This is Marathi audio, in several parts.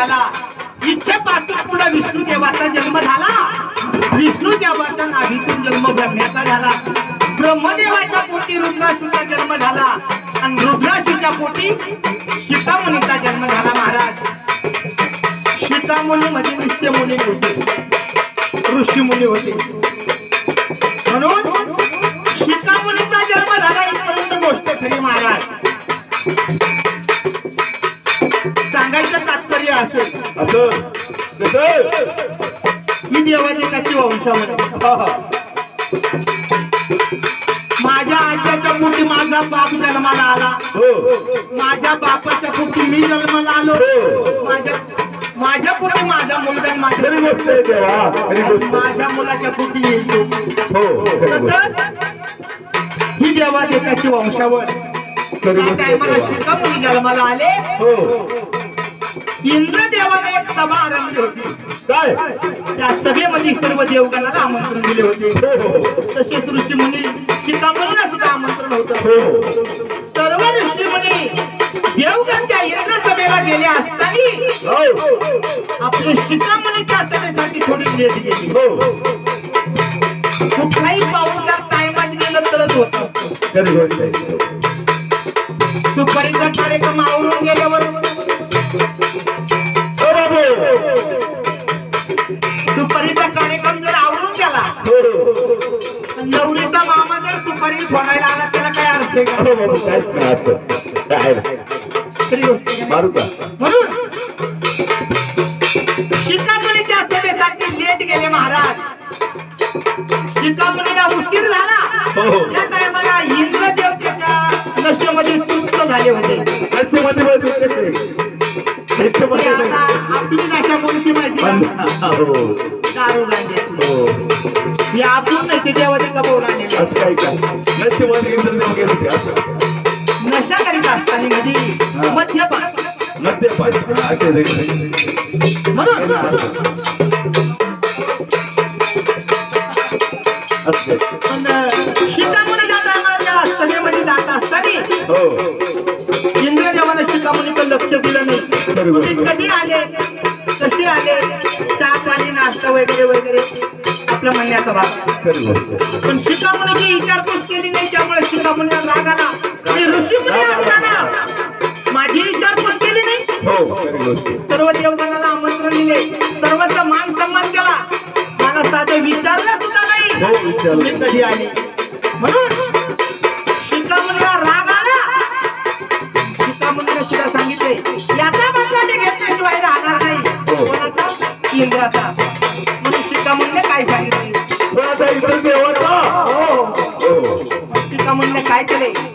झाला. त्याला इच्छेपासून पुढे विष्णू देवाचा जन्म झाला. विष्णू देवाचा नाभीतून जन्म ब्रह्म्याचा झाला. ब्रह्मदेवाच्या पोटी रुद्राशूचा जन्म झाला. आणि रुद्राशूच्या पोटी सीतामुनीचा जन्म झाला महाराज. सीतामुनी मध्ये नित्य मुनी होते. ऋषी मुनी होते. म्हणून सीतामुनीचा जन्म झाला इथपर्यंत गोष्ट खरी महाराज. तात्पर्य असेल. असं. मी देवाची कशी वंशामध्ये माझ्या आईच्या पोटी माझा बाप जन्माला आला. हो. माझ्या बापाच्या पोटी मी जन्माला आलो. माझ्या माझ्या पोटी माझा मुलगा माझ्या. माझ्या मुलाच्या पोटी येईल हो ही देवा देशाची वंशावर जन्माला आले. हो. इंद्रदेवाने एक सभा आरंभली होती काय? त्या सभेमध्ये सर्व देवगणाला आमंत्रण दिले होते. हो हो तसेच ऋषीमुनी सीतामुनीला सुद्धा आमंत्रण होतं. हो सर्व ऋषीमुनी गेले असताना हो. आपली शिकामणीच्या आचरणेसाठी थोडी लेट गेली हो. कुठलाही जर टायमात गेलं तरच होतं. मारू का म्हणून शिकामणीच्या सेवेसाठी लेट गेले महाराज उशीर झाला त्या टायमाला इंद्रदेव त्याच्या नशेमध्ये झाले होते नशेमध्ये आपली नाशा कोणती माहिती ही आपण नाही ते देवाचे कबूल आणलेली असं काय का नशेमध्ये इंद्रदेव गेले ते असं नशा करीत असताना मध्यपान असे. म्हणून. असं पण टायमाला सभेमध्ये जात असताना हो. लक्ष दिलं नाही. तुम्ही कधी आले? कसे आले? चहा पाणी नाश्ता वगैरे वगैरे. आपल्या म्हणण्याचा भाग. पण शिकामणीची विचारपूस केली नाही त्यामुळे शिकामणीला राग आला आणि ऋषीमुनी माझी विचारपूस केली नाही. हो. सर्व देवतांना आमंत्रण दिले. सर्वांचा मान सन्मान केला. मला साधं विचारलं सुद्धा नाही. हो कधी आले? म्हणून शिकामणीला राग आला शिकामणीला सुद्धा सांगितले. याचा बदला ते घेतल्याशिवाय राहणार नाही. हो. कोणाचा? इंद्राचा. tightly.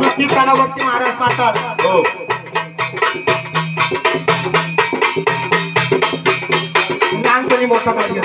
पृथ्वी कालावरती महाराज पाहतात. हो. लहानपणी मोठा पाहिजे